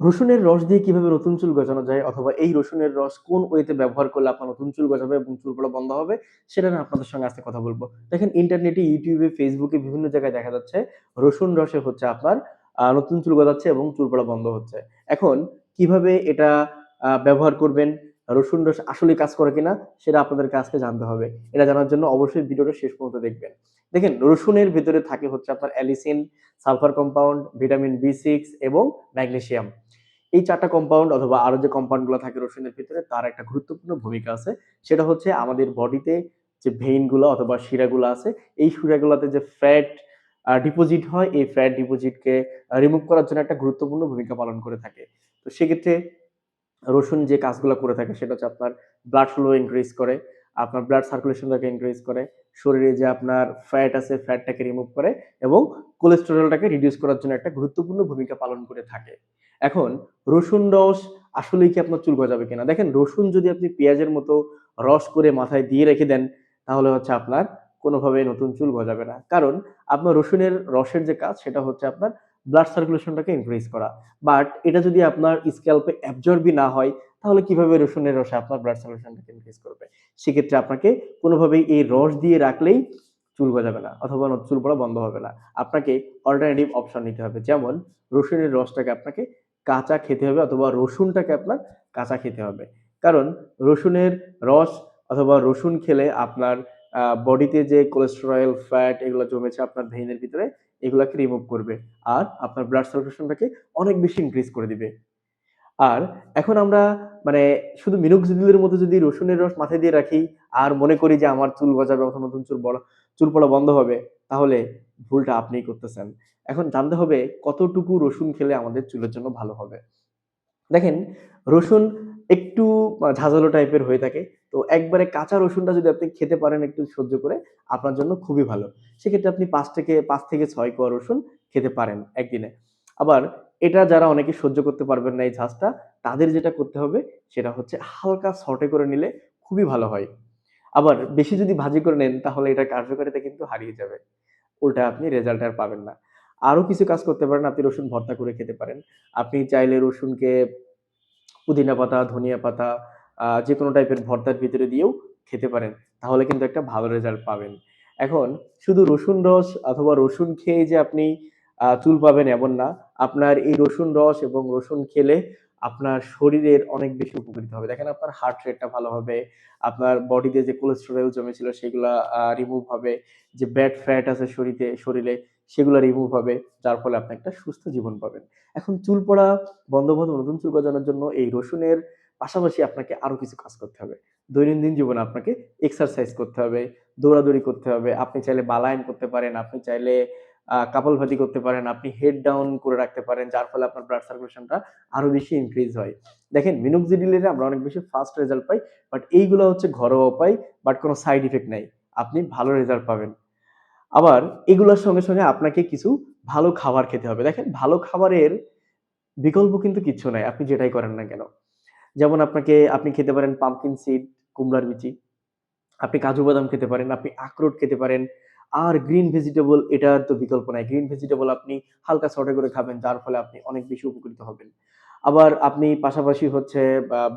রসুনের রস দিয়ে কীভাবে নতুন চুল গজানো যায় অথবা এই রসুনের রস কোন ওয়েতে ব্যবহার করলে আপনার নতুন চুল গজাবে এবং চুল পড়া বন্ধ হবে, সেটা নিয়ে আপনাদের সঙ্গে আজকে কথা বলব। দেখেন ইন্টারনেটে, ইউটিউবে, ফেসবুকে বিভিন্ন জায়গায় দেখা যাচ্ছে রসুন রসে হচ্ছে আপনার নতুন চুল গজাচ্ছে এবং চুল পড়া বন্ধ হচ্ছে। এখন কীভাবে এটা ব্যবহার করবেন, রসুন রস আসলে কাজ করে কিনা, সেটা আপনাদেরকে আজকে জানতে হবে। এটা জানার জন্য অবশ্যই ভিডিওটা শেষ পর্যন্ত দেখবেন। দেখেন রসুনের ভিতরে থাকে হচ্ছে আপনার allicin, sulphur compound, vitamin B six এবং ম্যাগনেসিয়াম। এই চারটা কম্পাউন্ড অথবা আরও যে কম্পাউন্ডগুলো থাকে রসুনের ভিতরে, তার একটা গুরুত্বপূর্ণ ভূমিকা আছে। সেটা হচ্ছে আমাদের বডিতে যে ভেইনগুলো অথবা শিরাগুলো আছে, এই শিরাগুলোতে যে ফ্যাট ডিপোজিট হয়, এই ফ্যাট ডিপোজিটকে রিমুভ করার জন্য একটা গুরুত্বপূর্ণ ভূমিকা পালন করে থাকে। তো সেক্ষেত্রে রসুন যে কাজগুলো করে থাকে, সেটা হচ্ছে আপনার ব্লাড ফ্লো ইনক্রিজ করে, আপনার ব্লাড সার্কুলেশনটাকে ইনক্রিজ করে, শরীরে যে আপনার ফ্যাট আছে ফ্যাটটাকে রিমুভ করে, এবং কোলেস্টেরলটাকে রিডিউস করার জন্য একটা গুরুত্বপূর্ণ ভূমিকা পালন করে থাকে। এখন রসুন রস আসলে কি আপনার চুল গজাবে কিনা? দেখেন, রসুন যদি আপনি পেঁয়াজের মতো রস করে মাথায় দিয়ে রেখে দেন, তাহলে হচ্ছে আপনার কোনোভাবে নতুন চুল গজাবে না। কারণ আপনার রসুনের রসের যে কাজ, সেটা হচ্ছে আপনার ব্লাড সার্কুলেশনটাকে ইনক্রিজ করা। বাট এটা যদি আপনার স্ক্যাল্পে অ্যাবজর্বই না হয়, তাহলে কীভাবে রসুনের রসে আপনার ব্লাড সার্কুলেশনটাকে ইনক্রিজ করবে? সেক্ষেত্রে আপনাকে কোনোভাবেই এই রস দিয়ে রাখলেই চুল গজাবে না, অথবা চুল পড়া বন্ধ হবে না। আপনাকে অল্টারনেটিভ অপশন নিতে হবে। যেমন রসুনের রসটাকে আপনাকে কাঁচা খেতে হবে অথবা রসুনটাকে আপনার কাঁচা খেতে হবে। কারণ রসুনের রস অথবা রসুন খেলে আপনার বডিতে যে কোলেস্টেরল ফ্যাট এগুলো জমেছে আপনার ভেইনের ভিতরে, এগুলাকে রিমুভ করবে আর আপনার ব্লাড সার্কুলেশনটাকে অনেক বেশি ইনক্রিজ করে দিবে। আর এখন আমরা মানে শুধু মিনোক্সিডিলের মতো যদি রসুনের রস মাথায় দিয়ে রাখি আর মনে করি যে আমার চুল গজাবে অথবা নতুন চুল বড়, চুল পড়া বন্ধ হবে, তাহলে ভুলটা আপনিই করতেছেন। এখন জানতে হবে কতটুকু রসুন খেলে আমাদের চুলের জন্য ভালো হবে। দেখেন, রসুন একটু ঝাঁঝালো টাইপের হয়ে থাকে। তো একবারে কাঁচা রসুনটা যদি আপনি খেতে পারেন একটু সহ্য করে, আপনার জন্য খুবই ভালো। সেক্ষেত্রে আপনি পাঁচ থেকে পাঁচ থেকে ছয় কোয়া রসুন খেতে পারেন একদিনে। আবার এটা যারা অনেকে সহ্য করতে পারবেন না এই ঝাঁজটা, তাদের যেটা করতে হবে সেটা হচ্ছে হালকা সটে করে নিলে খুবই ভালো হয়। আবার বেশি যদি ভাজি করে নেন, তাহলে এটার কার্যকারিতা কিন্তু হারিয়ে যাবে। উল্টা আপনি রেজাল্ট আর পাবেন না। আরও কিছু কাজ করতে পারেন, আপনি রসুন ভর্তা করে খেতে পারেন। আপনি চাইলে রসুনকে পুদিনা পাতা, ধনিয়া পাতা যে কোনো টাইপের ভর্তার ভিতরে দিয়েও খেতে পারেন। তাহলে কিন্তু একটা ভালো রেজাল্ট পাবেন। এখন শুধু রসুন রস অথবা রসুন খেয়ে যে আপনি চুল পাবেন এমন না। আপনার এই রসুন রস এবং রসুন খেলে আপনার শরীরের অনেক বেশি উপকৃত হবে। দেখেন আপনার হার্ট রেটটা ভালো হবে, আপনার বডিতে যে কোলেস্টেরল জমেছিল সেগুলা রিমুভ হবে, যে ব্যাড ফ্যাট আছে শরীরে শরীরে সেগুলো রিমুভ হবে, যার ফলে আপনি একটা সুস্থ জীবন পাবেন। এখন চুল পড়া বন্ধ বন্ধ নতুন চুল গজানোর জন্য এই রসুনের পাশাপাশি আপনাকে আরও কিছু কাজ করতে হবে। দৈনন্দিন জীবনে আপনাকে এক্সারসাইজ করতে হবে, দৌড়াদৌড়ি করতে হবে, আপনি চাইলে বালায়ন করতে পারেন, আপনি চাইলে কাপালভাতি করতে পারেন, আপনি হেড ডাউন করে রাখতে পারেন, যার ফলে আপনার ব্লাড সার্কুলেশনটা আরও বেশি ইনক্রিজ হয়। দেখেন মিনোক্সিডিলের আমরা অনেক বেশি ফাস্ট রেজাল্ট পাই বাট এইগুলো হচ্ছে ঘরোয়া উপায় বাট কোনো সাইড ইফেক্ট নাই। আপনি ভালো রেজাল্ট পাবেন। আবার এগুলোর সঙ্গে সঙ্গে আপনাকে কিছু ভালো খাবার খেতে হবে। দেখেন, ভালো খাবারের বিকল্প কিন্তু কিচ্ছু নাই, আপনি যেটাই করেন না কেন। যেমন আপনাকে, আপনি খেতে পারেন পাম্পকিন সিড কুমড়ার বিচি। আপনি কাজু বাদাম খেতে পারেন, আপনি আখরোট খেতে পারেন। আর গ্রিন ভেজিটেবল এটার তো বিকল্প নাই। গ্রিন ভেজিটেবল আপনি হালকা সটে করে খাবেন, যার ফলে আপনি অনেক বেশি উপকৃত হবেন। আবার আপনি পাশাপাশি হচ্ছে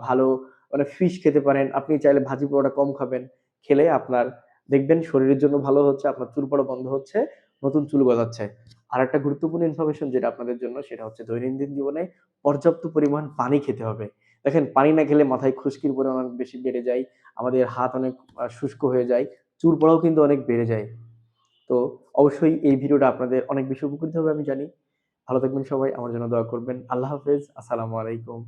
ভালো মানে ফিশ খেতে পারেন। আপনি চাইলে ভাজি পোড়াটা কম খাবেন। খেলে আপনার, দেখবেন শরীরের জন্য ভালো হচ্ছে, আপনার চুল পড়া বন্ধ হচ্ছে, নতুন চুল গজাচ্ছে। আর একটা গুরুত্বপূর্ণ ইনফরমেশন যেটা আপনাদের জন্য, সেটা হচ্ছে দৈনন্দিন জীবনে পর্যাপ্ত পরিমাণ পানি খেতে হবে। দেখেন, পানি না খেলে মাথায় খুশকির পরিমাণ অনেক বেশি বেড়ে যায়, আমাদের হাত অনেক শুষ্ক হয়ে যায়, চুল পড়াও কিন্তু অনেক বেড়ে যায়। তো অবশ্যই এই ভিডিওটা আপনাদের অনেক বেশি উপকৃত হবে, আমি জানি। ভালো থাকবেন সবাই, আমার জন্য দোয়া করবেন। আল্লাহ হাফেজ, আসসালামু আলাইকুম।